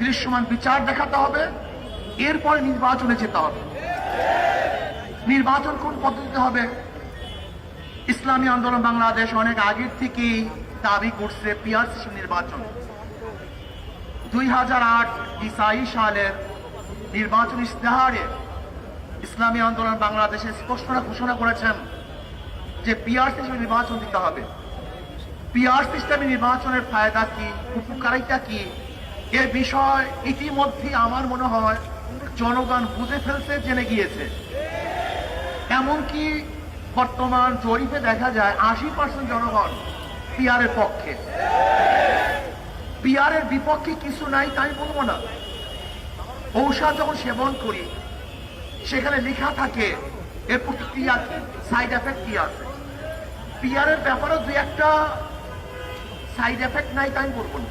দৃশ্যমান বিচার দেখাতে হবে, এরপরে নির্বাচনে যেতে হবে। নির্বাচন কোন পদ্ধতিতে হবে? ইসলামী আন্দোলন বাংলাদেশ অনেক আগের থেকেই দাবি করছে পিআরসি নির্বাচন। দুই হাজার আট ইসাই সালের নির্বাচন ইস্তেহারে ইসলামী আন্দোলন বাংলাদেশে স্পষ্ট ঘোষণা করেছেন যে পিআর সিস্টেমে নির্বাচন দিতে হবে। পিআর সিস্টেমে নির্বাচনের ফায়দা কি, উপকারিতা কি এর বিষয় ইতিমধ্যে আমার মনে হয় জনগণ বুঝে ফেলতে জেনে গিয়েছে। এমনকি বর্তমান জরিপে দেখা যায় আশি পার্সেন্ট জনগণ পিআর এর পক্ষে। পিআর এর বিপক্ষে কিছু নাই, তাই বলব না। ঔষধ যখন সেবন করি, সেখানে লেখা থাকে এর প্রতিক্রিয়া কি? সাইড এফেক্ট কি আছে? পিআর এর ব্যাপারে দুই একটা সাইড এফেক্ট নাই, তাই বলব না।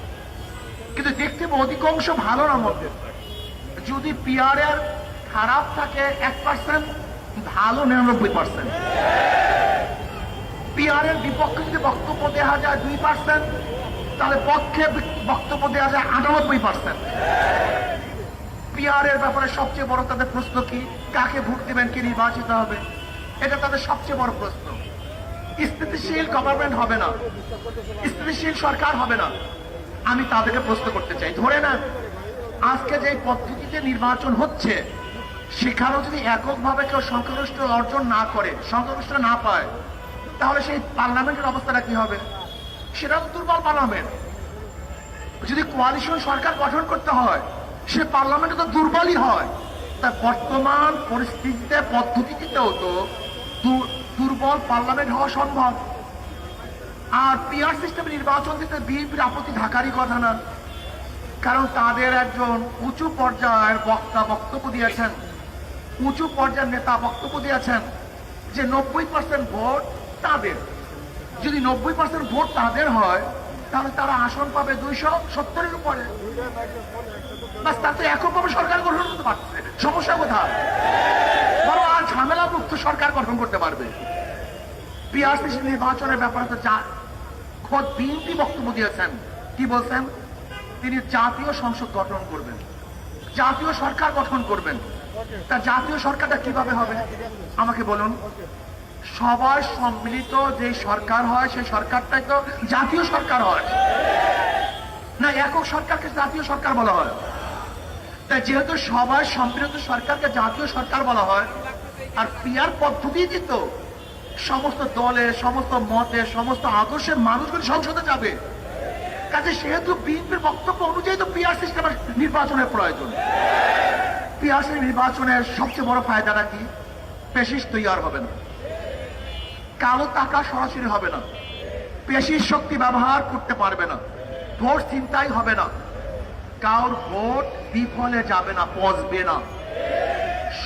কিন্তু দেখতে অধিকাংশ ভালো না মধ্যে যদি পিআর এর খারাপ থাকে এক পার্সেন্ট ভালো নিরানব্বই পার্সেন্ট পিআর এর বিপক্ষে যদি বক্তব্য দেওয়া যায় দুই পার্সেন্ট তাহলে পক্ষে বক্তব্য দেওয়া যায় আটানব্বই পার্সেন্ট পিআর এর ব্যাপারে সবচেয়ে বড় তাদের প্রশ্ন কি? কাকে ভোট দিবেন, কে নির্বাচিত হবে? এটা তাদের সবচেয়ে বড় প্রশ্ন। স্থিতিশীল গভর্নমেন্ট হবে না। স্থিতিশীল সরকার হবে না। আমি তাদেরকে প্রশ্ন করতে চাই। ধরে না আজকে যে পদ্ধতিতে নির্বাচন হচ্ছে, সেখানেও যদি এককভাবে কেউ সংখ্যাগরিষ্ঠ অর্জন না করে, সংখ্যাগরিষ্ঠ না পায়, তাহলে সেই পার্লামেন্টের অবস্থাটা কি হবে? সেটা দুর্বল পার্লামেন্ট। যদি কোয়ালিশন সরকার গঠন করতে হয়, সে পার্লামেন্টে তো দুর্বলই হয়। তা বর্তমান পরিস্থিতিতে, পদ্ধতিতেও তো দুর্বল পার্লামেন্ট হওয়া সম্ভব। আর পিআর সিস্টেমে নির্বাচন দিতে বিএনপির আপত্তি থাকারই কথা না। কারণ তাদের একজন উঁচু পর্যায়ের বক্তা বক্তব্য দিয়েছেন। উঁচু পর্যায়ের নেতা বক্তব্য দিয়েছেন যে নব্বই পার্সেন্ট ভোট তাদের। যদি নব্বই পার্সেন্ট ভোট তাদের হয়, তাহলে তারা আসন পাবে দুইশো সত্তরের উপরে। তার তো এককভাবে সরকার গঠন করতে পারছে। সমস্যা কোথায়? বড় আর ঝামেলা মুক্ত সরকার গঠন করতে পারবে। পিআরসি নির্বাচনের ব্যাপারে তো খোদ বিএনপি বক্তব্য দিয়েছেন। কি বলছেন? তিনি জাতীয় সংসদ গঠন করবেন। জাতীয় সরকার গঠন করবেন। তা জাতীয় সরকারটা কীভাবে হবে? আমাকে বলুন। সবার সম্মিলিত যে সরকার হয়, সেই সরকারটাই তো জাতীয় সরকার হয়। না, একক সরকারকে জাতীয় সরকার বলা হয়। তাই যেহেতু সবার সম্মিলিত সরকারকে জাতীয় সরকার বলা হয়, আর পিয়ার পদ্ধতি তো সমস্ত দলে, সমস্ত মতে, সমস্ত আদর্শের মানুষগুলি সংসদে যাবে। কাজে সেহেতু বিএনপির বক্তব্য অনুযায়ী তো পিআর সিস্টেমের নির্বাচনের প্রয়োজন। পিআর নির্বাচনের সবচেয়ে বড় ফায়দাটা কি? পেশিস তৈয়ার হবে না। কালো টাকা সরাসরি হবে না। পেশির শক্তি ব্যবহার করতে পারবে না। ভোট চিন্তাই হবে না। কারোর ভোট বিফলে যাবে না, পচবে না।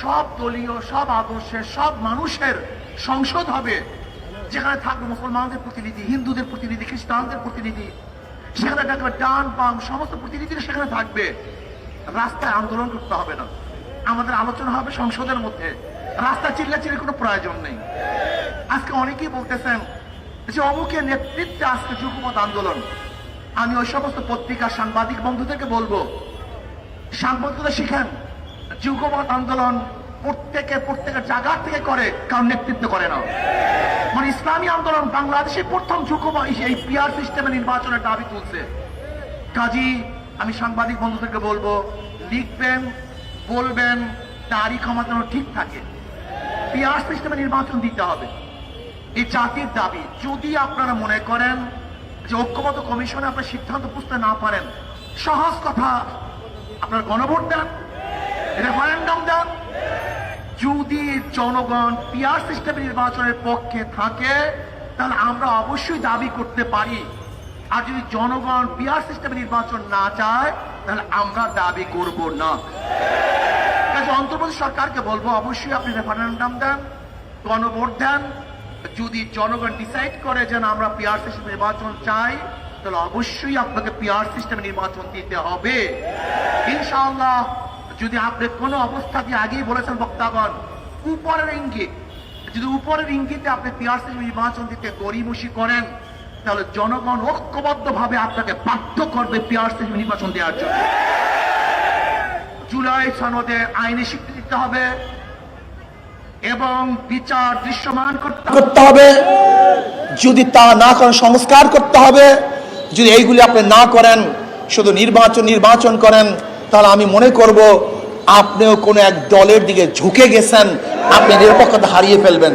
সব দলীয়, সব আদর্শের, সব মানুষের সংসদ হবে। যেখানে থাকবে মুসলমানদের প্রতিনিধি, হিন্দুদের প্রতিনিধি, খ্রিস্টানদের প্রতিনিধি। সেখানে থাকবে ডান, বাম, সমস্ত প্রতিনিধিরা সেখানে থাকবে। রাস্তায় আন্দোলন করতে হবে না। আমাদের আলোচনা হবে সংসদের মধ্যে। রাস্তা চিল্লাচিল্লির কোনো প্রয়োজন নেই। আজকে অনেকেই বলতেছেন যে অমুকের নেতৃত্বে আজকে যুগমত আন্দোলন। আমি ওই সমস্ত পত্রিকা সাংবাদিক বন্ধুদেরকে বলব সাংবাদিকতা শিখেন। যুগমত আন্দোলন প্রত্যেকে প্রত্যেকের জায়গা থেকে করে, কারণ নেতৃত্ব করে না। মানে ইসলামী আন্দোলন বাংলাদেশে প্রথম যুগমত এই পিআর সিস্টেমে নির্বাচনের দাবি তুলছে। কাজী, আমি সাংবাদিক বন্ধুদেরকে বলব, লিখবেন, বলবেন, তারই ক্ষমা যেন ঠিক থাকে। পিআর সিস্টেমে নির্বাচন দিতে হবে। এই জাতির দাবি। যদি আপনারা মনে করেন যে ঐক্যবদ্ধ কমিশনে আপনার সিদ্ধান্ত বুঝতে না পারেন, সহজ কথা, আপনার গণভোট দেন। রেফারেন্ডাম দেন যদি জনগণ পিআর সিস্টেম নির্বাচনের পক্ষে থাকে, তাহলে আমরা অবশ্যই দাবি করতে পারি। আর যদি জনগণ পিআর সিস্টেমে নির্বাচন না চায়, তাহলে আমরা দাবি করব না। অন্তর্বর্তী সরকারকে বলব, অবশ্যই আপনি রেফারেন্ডাম দেন গণভোট দেন যদি জনগণ ডিসাইড করে যে না, আমরা পিআর সিস্টেম নির্বাচন চাই, তাহলে অবশ্যই আপনাকে পিআর সিস্টেম নির্বাচন দিতে হবে। ইনশাআল্লাহ যদি আপনি কোনো অবস্থা দিয়ে আগেই বলেছেন, বক্তাগণ, উপরের ইঙ্গিত, যদি উপরের ইঙ্গিতে আপনি সিস্টেম নির্বাচন দিতে গরিমসি করেন, তাহলে জনগণ ঐক্যবদ্ধ ভাবে আপনাকে বাধ্য করবে সিস্টেম নির্বাচন দেওয়ার জন্য। জুলাই সনদে আইনি স্বীকৃতি দিতে হবে এবং বিচার দৃশ্যমান করতে হবে। যদি তা না করেন, সংস্কার করতে হবে। যদি এইগুলি আপনি না করেন, শুধু নির্বাচন নির্বাচন করেন তাহলে আমি মনে করব আপনিও কোনো এক দলের দিকে ঝুঁকে গেছেন আপনি নিরপেক্ষতা হারিয়ে ফেলবেন।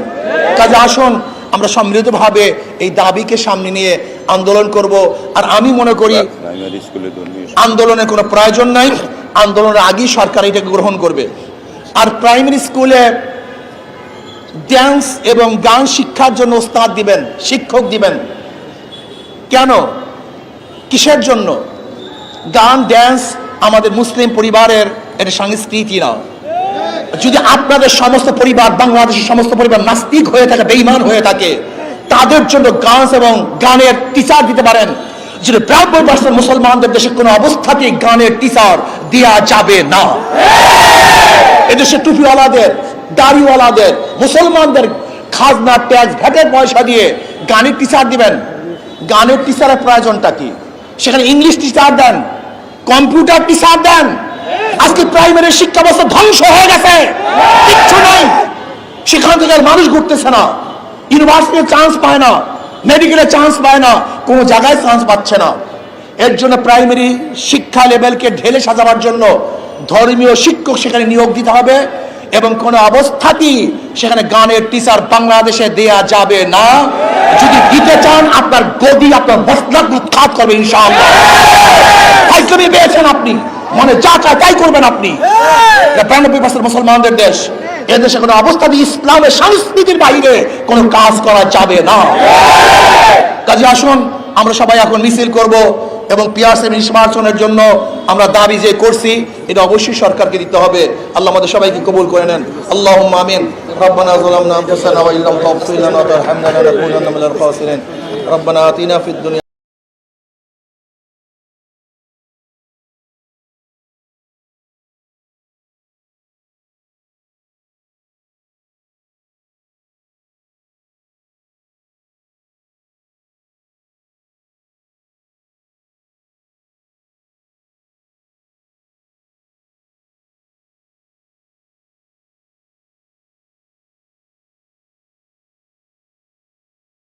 কাজে আসুন আমরা সম্মিলিতভাবে এই দাবিকে সামনে নিয়ে আন্দোলন করব। আর আমি মনে করি আন্দোলনের কোনো প্রয়োজন নাই আন্দোলনের আগেই সরকার এটাকে গ্রহণ করবে। আর প্রাইমারি স্কুলে ড্যান্স এবং গান শিক্ষার জন্য ওস্তাদ দিবেন শিক্ষক দিবেন। কেন? কিসের জন্য? গান ড্যান্স আমাদের মুসলিম পরিবারের এটা সংস্কৃতি না। যদি আপনাদের সমস্ত পরিবার, বাংলাদেশের সমস্ত পরিবার নাস্তিক হয়ে থাকে বেইমান হয়ে থাকে, তাদের জন্য গান এবং গানের টিচার দিতে পারেন। যদি ব্রাহ্মণ পার্সেন্ট মুসলমানদের দেশে কোনো অবস্থাতেই গানের টিচার দেওয়া যাবে না। এদেশে টুপিওয়ালাদের, দাড়িওয়ালাদের, মুসলমানদের খাজনা, ট্যাক্স ভ্যাটের পয়সা দিয়ে গানের টিচার দিবেন। গানের টিচারের প্রয়োজনটা কি? সেখানে ইংলিশ টিচার দেন কম্পিউটার টিচার দেন। আজকে প্রাইমারি শিক্ষা ব্যবস্থা ধ্বংস হয়ে গেছে। কিচ্ছু নাই। সেখান থেকে মানুষ ঘুরতেছে না। ইউনিভার্সিটিতে চান্স পায় না। মেডিকেলে চান্স পায় না। কোনো জায়গায় চান্স পাচ্ছে না। এর জন্য প্রাইমারি শিক্ষা লেভেলকে ঢেলে সাজাবার জন্য ধর্মীয় শিক্ষক সেখানে নিয়োগ দিতে হবে এবং কোন অবস্থাতেই সেখানে গানের টিচার বাংলাদেশে দেয়া যাবে না। যদি দিতে চান, আপনার গদি, আপনার মশলা উৎখাত করবে ইনশাআল্লাহ। ফাইজলামি পেয়েছেন আপনি মনে যা চায় তাই করবেন আপনি এটা বিরানব্বই পার্সেন্ট মুসলমানদের দেশ এদেশে কোনো অবস্থাতে ইসলামের সংস্কৃতির বাইরে কোনো কাজ করা যাবে না কাজে আসুন আমরা সবাই এখন মিছিল করব এবং পিয়ার্সে নিষ্মার্চনের জন্য আমরা দাবি যে করছি এটা অবশ্যই সরকারকে দিতে হবে আল্লাহ আমাদের সবাইকে কবুল করে নেন আল্লাহ আমিন ربنا ظلمنا انفسنا وان لم تغفر لنا وترحمنا لنكونن من الخاسرين ربنا اتنا في الدنيا